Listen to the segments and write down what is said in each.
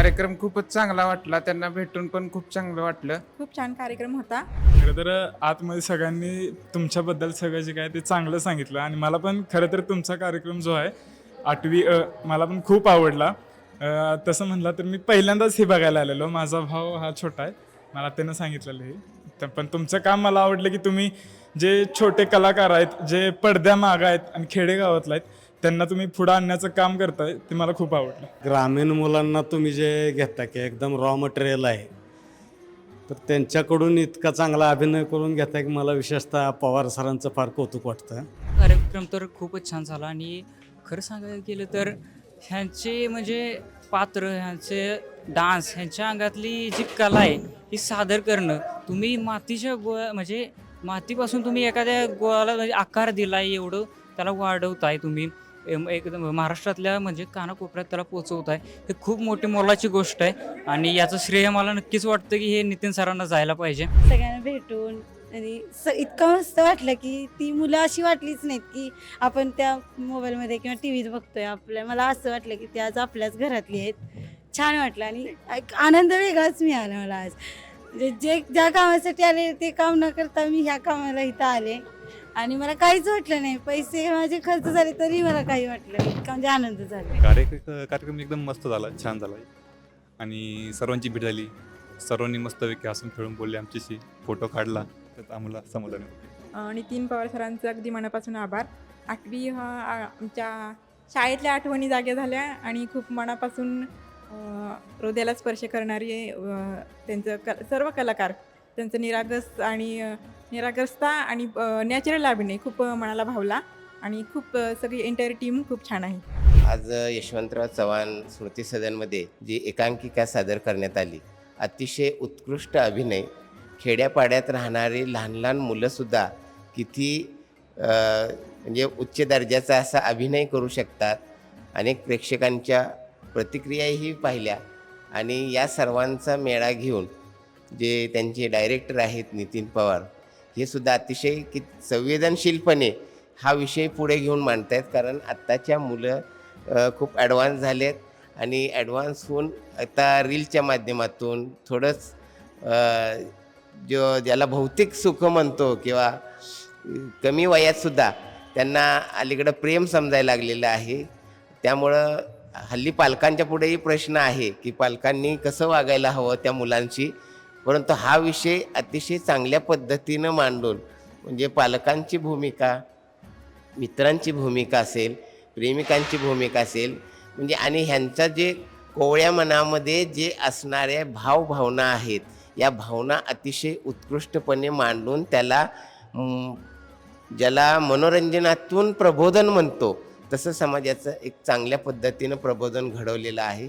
कार्यक्रम खूपच चांगला वाटला. त्यांना भेटून पण खूप चांगलं वाटलं. खूप छान कार्यक्रम होता. खरं तर आतमध्ये सगळ्यांनी तुमच्याबद्दल सगळं जे काय ते चांगलं सांगितलं आणि मला पण खरं तर तुमचा कार्यक्रम जो आहे आठवी अ, मला पण खूप आवडला. अ, तसं म्हणलं तर मी पहिल्यांदाच हे बघायला आलेलो. माझा भाव हा छोटा आहे. मला त्यानं सांगितलेलं हे. तर पण तुमचं काम मला आवडलं की तुम्ही जे छोटे कलाकार आहेत जे पडद्यामागं आहेत आणि खेडेगावातला आहेत त्यांना तुम्ही पुढं आणण्याचं काम करताय ते मला खूप आवडलं. ग्रामीण मुलांना तुम्ही जे घेता की एकदम रॉ मटेरियल आहे तर त्यांच्याकडून इतका चांगला अभिनय करून घेता की मला विशेषतः पवार सरांचं फार कौतुक वाटतं. कार्यक्रम तर खूपच छान झाला आणि खरं सांगायला गेलं तर ह्यांचे म्हणजे पात्र ह्यांचे डान्स ह्यांच्या अंगातली जी कला आहे ती सादर करणं तुम्ही मातीच्या गोळ्या म्हणजे मातीपासून तुम्ही एखाद्या गोळाला म्हणजे आकार दिलाय एवढं त्याला वाढवताय तुम्ही. एम- एकदम महाराष्ट्रातल्या म्हणजे कानाकोपऱ्यात त्याला पोचवत आहे. हे खूप मोठी मोलाची गोष्ट आहे आणि याचं श्रेय मला नक्कीच वाटतं की हे नितीन सरांना जायला पाहिजे. सगळ्यांना भेटून आणि स इतकं मस्त वाटलं की ती मुलं अशी वाटलीच नाहीत की आपण त्या मोबाईलमध्ये किंवा टी व्हीत बघतोय आपल्या. मला असं वाटलं की ते आज आपल्याच घरातली आहेत. छान वाटलं आणि एक आनंद वेगळाच मिळाला मला आज. म्हणजे जे ज्या कामासाठी आले ते काम न करता मी ह्या कामाला इथं आले. आणि मला काहीच वाटलं नाही. पैसे माझे खर्च झाले तरी मला काही वाटलं नाही. इतका म्हणजे आनंद झाला. कार्यक्रम कार्यक्रम एकदम मस्त झाला छान झाला. आणि सर्वांची भेट झाली. सर्वांनी मस्तपैकी हसून खेळून बोलले आमच्याशी. फोटो काढला. त्यात आम्हाला होतं. अं, नितीन पवार सरांचं अगदी मनापासून आभार. आठवी हा आ- आमच्या शाळेतल्या आठवणी जाग्या झाल्या आणि खूप मनापासून अं, हृदयाला स्पर्श करणारी अं, त्यांचं क सर्व कलाकार त्यांचं निरागस आणि निरागसता आणि नॅचरल अभिनय खूप मनाला भावला आणि खूप सगळी एंटायर टीम खूप छान आहे. आज यशवंतराव चव्हाण स्मृती सदनमध्ये जी एकांकिका सादर करण्यात आली अतिशय उत्कृष्ट अभिनय खेड्यापाड्यात राहणारी लहान लहान मुलंसुद्धा किती म्हणजे उच्च दर्जाचा असा अभिनय करू शकतात. अनेक प्रेक्षकांच्या प्रतिक्रियाही पाहिल्या आणि या सर्वांचा मेळा घेऊन जे त्यांचे डायरेक्टर आहेत नितीन पवार हे सुद्धा अतिशय कि संवेदनशीलपणे हा विषय पुढे घेऊन मांडत आहेत कारण आत्ताच्या मुलं खूप ॲडव्हान्स झालेत आणि ॲडव्हान्स होऊन आता रीलच्या माध्यमातून थोडंच जो ज्याला भौतिक सुख म्हणतो किंवा कमी वयातसुद्धा त्यांना अलीकडं प्रेम समजायला लागलेलं आहे. त्यामुळं हल्ली पालकांच्या पुढेही प्रश्न आहे की पालकांनी कसं वागायला हवं त्या मुलांशी? परंतु हा विषय अतिशय चांगल्या पद्धतीनं मांडून म्हणजे पालकांची भूमिका मित्रांची भूमिका असेल प्रेमिकांची भूमिका असेल म्हणजे आणि ह्यांचा जे कोवळ्या मनामध्ये जे असणाऱ्या भावभावना आहेत या भावना अतिशय उत्कृष्टपणे मांडून त्याला ज्याला मनोरंजनातून प्रबोधन म्हणतो तसं समाजाचं एक चांगल्या पद्धतीनं प्रबोधन घडवलेलं आहे.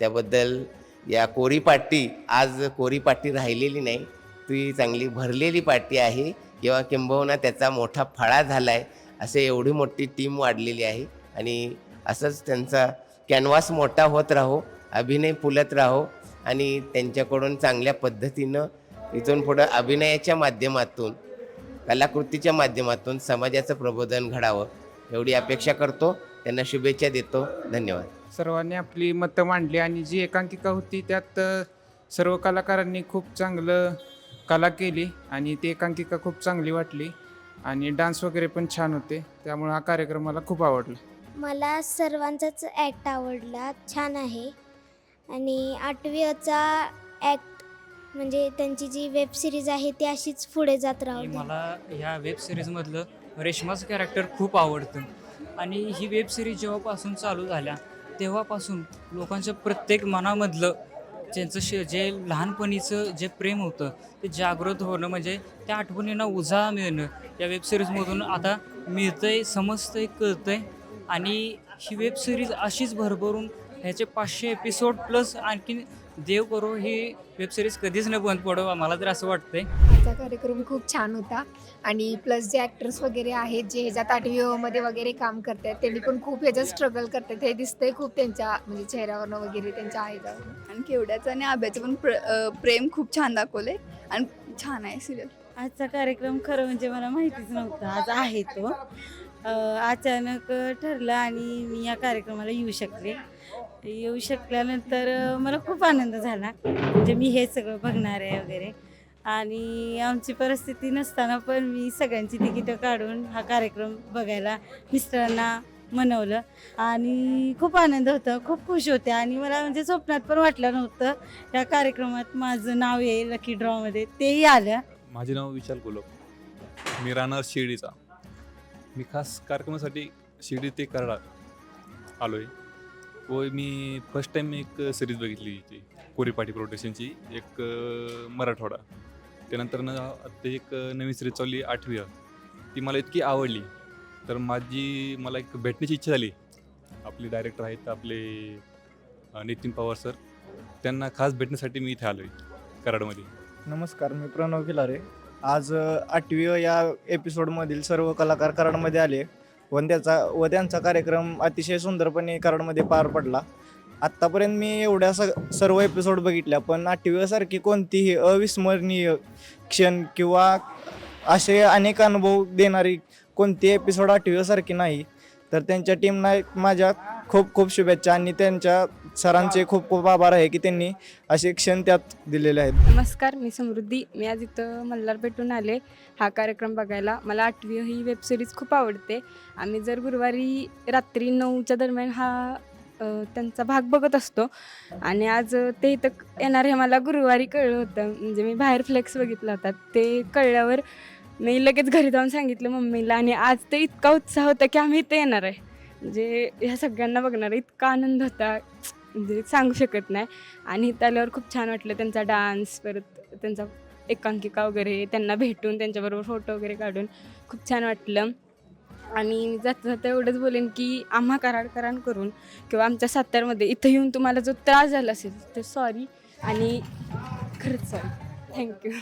त्याबद्दल या कोरी पाटी आज कोरी पाटी राहिलेली नाही ती चांगली भरलेली पाटी आहे. किंवा किंबहुना त्याचा मोठा फळा झाला आहे असे एवढी मोठी टीम वाढलेली आहे. आणि असंच त्यांचा कॅनव्हास मोठा होत राहो अभिनय फुलत राहो आणि त्यांच्याकडून चांगल्या पद्धतीनं इथून पुढं अभिनयाच्या माध्यमातून कलाकृतीच्या माध्यमातून समाजाचं प्रबोधन घडावं एवढी अपेक्षा करतो. त्यांना शुभेच्छा देतो. धन्यवाद. सर्वांनी आपली मतं मांडली आणि जी एकांकिका होती त्यात सर्व कलाकारांनी खूप चांगलं कला केली आणि ती एकांकिका खूप चांगली वाटली आणि डान्स वगैरे पण छान होते. त्यामुळे हा कार्यक्रम मला खूप आवडला. मला सर्वांचाच ॲक्ट आवडला. छान आहे. आणि आठवीचा ॲक्ट म्हणजे त्यांची जी वेब सिरीज आहे ती अशीच पुढे जात राहू आणि. मला ह्या वेब सिरीजमधलं रेशमाचं कॅरेक्टर खूप आवडतं. आणि ही वेब सिरीज जेव्हापासून चालू झाल्या तेव्हापासून लोकांच्या प्रत्येक मनामधलं त्यांचं श जे लहानपणीचं जे प्रेम होतं ते जागृत होणं म्हणजे त्या आठवणींना उजाळा मिळणं. या वेब सिरीजमधून आता आहे कळतं आहे आणि ही वेब सिरीज अशीच भरभरून ह्याचे पाचशे एपिसोड प्लस आणखीन देव करो ही वेब सिरीज कधीच न बंद पडो मला तर असं वाटतंय. आजचा कार्यक्रम खूप छान होता. आणि प्लस जे ॲक्टर्स वगैरे आहेत जे ह्याच्यात आठवीमध्ये वगैरे काम करतात त्यांनी पण खूप ह्याच्यात स्ट्रगल करतात. हे दिसतंय खूप त्यांच्या म्हणजे चेहऱ्यावरनं वगैरे त्यांच्या आईच्यावरनं आणि केवड्याचं आणि आब्याचं पण प्र अ, प्रेम खूप छान दाखवले आणि छान आहे सिरियल आजचा कार्यक्रम खरं म्हणजे मला माहितीच नव्हता. आज आहे तो. अचानक ठरलं आणि मी या कार्यक्रमाला येऊ शकले. येऊ शकल्यानंतर मला खूप आनंद झाला. म्हणजे मी हे सगळं बघणार आहे वगैरे. आणि आमची परिस्थिती नसताना पण मी सगळ्यांची तिकीटं काढून हा कार्यक्रम बघायला मिस्टरांना मनवलं. आणि खूप आनंद होता खूप खुश होते. आणि मला म्हणजे स्वप्नात पण वाटलं नव्हतं या कार्यक्रमात माझं नाव येईल लकी ड्रॉमध्ये तेही आलं. माझे नाव विशाल कोलप मी राहणार शिर्डीचा. मी खास कार्यक्रमासाठी शिर्डी ते कराड आलो आहे व मी फर्स्ट टाईम एक सिरीज बघितली ती कोरीपाटी प्रोडक्शनची एक मराठवाडा. त्यानंतर न आता एक नवीन सिरीज चालली आठवी. ती मला इतकी आवडली. तर माझी मला एक भेटण्याची इच्छा झाली. आपले डायरेक्टर आहेत आपले नितीन पवार सर त्यांना खास भेटण्यासाठी मी इथे आलो आहे कराडमध्ये. नमस्कार मी प्रणव खिलारे आज आठवी या एपिसोडमधील सर्व कलाकार कराडमध्ये आले. व त्याचा व त्यांचा कार्यक्रम अतिशय सुंदरपणे कराडमध्ये पार पडला. आत्तापर्यंत मी एवढ्या स सर्व एपिसोड बघितल्या पण आठवीसारखी कोणतीही अविस्मरणीय क्षण किंवा असे अनेक अनुभव देणारी कोणती एपिसोड आठवीसारखी नाही. तर त्यांच्या टीमना माझ्या खूप खूप शुभेच्छा आणि त्यांच्या सरांचे खूप खूप आभार आहे की त्यांनी असे क्षण त्यात दिलेले आहेत. नमस्कार मी समृद्धी. मी आज इथं मल्हार भेटून आले. हा कार्यक्रम बघायला. मला आठवी ही वेबसिरीज खूप आवडते. आम्ही जर गुरुवारी रात्री नऊच्या दरम्यान हा त्यांचा भाग बघत असतो. आणि आज ते इथं येणार हे मला गुरुवारी कळलं होतं. म्हणजे मी बाहेर फ्लेक्स बघितला होता. ते कळल्यावर मी लगेच घरी जाऊन सांगितलं मम्मीला आणि आज ते इतका उत्साह होता की आम्ही इथे येणार आहे. म्हणजे ह्या सगळ्यांना बघणार आहे. इतका आनंद होता. म्हणजे सांगू शकत नाही. आणि इथं आल्यावर खूप छान वाटलं त्यांचा डान्स परत त्यांचा एकांकिका वगैरे त्यांना भेटून त्यांच्याबरोबर फोटो वगैरे काढून. खूप छान वाटलं. आणि जाता जाता एवढंच बोलेन की आम्हा कराडकरांकडून किंवा आमच्या सातारमध्ये इथं येऊन तुम्हाला जो त्रास झाला असेल तर सॉरी आणि खरंच सॉरी थँक्यू